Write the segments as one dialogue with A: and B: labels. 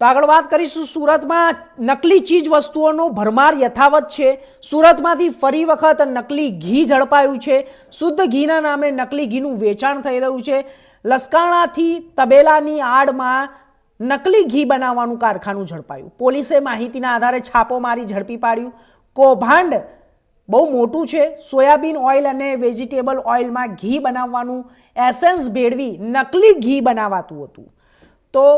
A: તો આગળ વાત કરીશું સુરતમાં નકલી ચીજ વસ્તુઓનો ભરમાર યથાવત છે. સુરતમાંથી ફરી વખત નકલી ઘી ઝડપાયું છે. શુદ્ધ ઘીના નામે નકલી ઘીનું વેચાણ થઈ રહ્યું છે. લસકાણાથી તબેલાની આડમાં નકલી ઘી બનાવવાનું કારખાનું ઝડપાયું. પોલીસે માહિતીના આધારે છાપો મારી ઝડપી પાડ્યું. કૌભાંડ બહુ મોટું છે. સોયાબીન ઓઇલ અને વેજીટેબલ ઓઇલમાં ઘી બનાવવાનું એસેન્સ ભેળવી નકલી ઘી બનાવાતું હતું. તો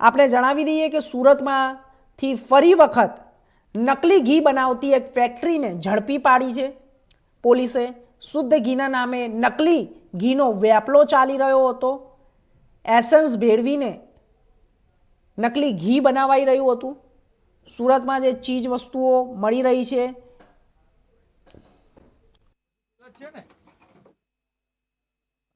A: આપણે જણાવી દઈએ કે સુરતમાંથી ફરી વખત નકલી ઘી બનાવતી એક ફેક્ટરીને ઝડપી પાડી છે. પોલીસે શુદ્ધ ઘીના નામે નકલી ઘીનો વેપલો ચાલી રહ્યો હતો. એસન્સ ભેળવીને નકલી ઘી બનાવાઈ રહ્યું હતું. સુરતમાં જે ચીજ વસ્તુઓ મળી રહી છે
B: આપનું નામ અને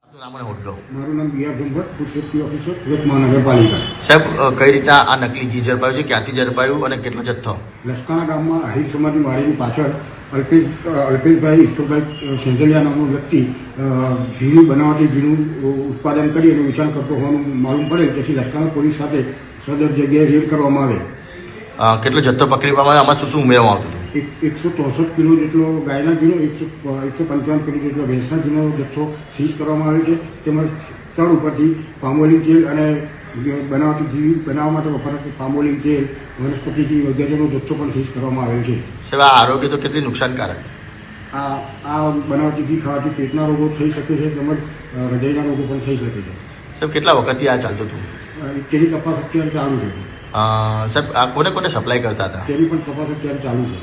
B: હોદ્દો
C: મારું નામ B R Bhambhat food safety officer Surat Mahanagarpalika
B: સાહેબ કઈ રીતના આ નકલી ઘી ઝડપાયું છે? ક્યાંથી ઝડપાયું અને કેટલો જથ્થો?
C: લસકાણા ગામમાં આહિર સમાજની વાડીની પાછળ અલ્પેશ અલ્પેશભાઈ ઈશ્વરભાઈ સેંજલિયા નામનો વ્યક્તિ ઘીનું બનાવટી ઘીનું ઉત્પાદન કરી અને વેચાણ કરતો હોવાનું માલુમ પડે તેથી લસકાણા પોલીસ સાથે સદર જગ્યાએ રેડ કરવામાં આવે.
B: કેટલો જથ્થો પકડી પાડવામાં આમાં શું શું ઉમેરવામાં આવતું હતું?
C: એક એકસો ચોસઠ કિલો જેટલો ગાયના ઘીનો એકસો એકસો પંચાવન કિલો જેટલો ભેંસના ઘીનો જથ્થો સીઝ કરવામાં આવ્યો છે. તેમજ ત્રણ ઉપરથી પામોલી તેલ અને બનાવટી ઘી બનાવવા માટે વપરાતું પામોલી તેલ વનસ્પતિ ઘી વગેરેનો જથ્થો પણ સીઝ કરવામાં આવ્યો છે.
B: સેવા આરોગ્ય તો કેટલી નુકસાનકારક
C: આ આ બનાવટી ઘી ખાવાથી પેટના રોગો થઈ શકે છે તેમજ હૃદયના રોગો પણ થઈ શકે છે.
B: સાહેબ કેટલા વખતથી આ ચાલતું હતું?
C: તેની તપાસ અત્યારે ચાલુ છે.
B: સાહેબ આ કોને કોને સપ્લાય કરતા હતા?
C: તેની પણ તપાસ અત્યારે ચાલુ છે.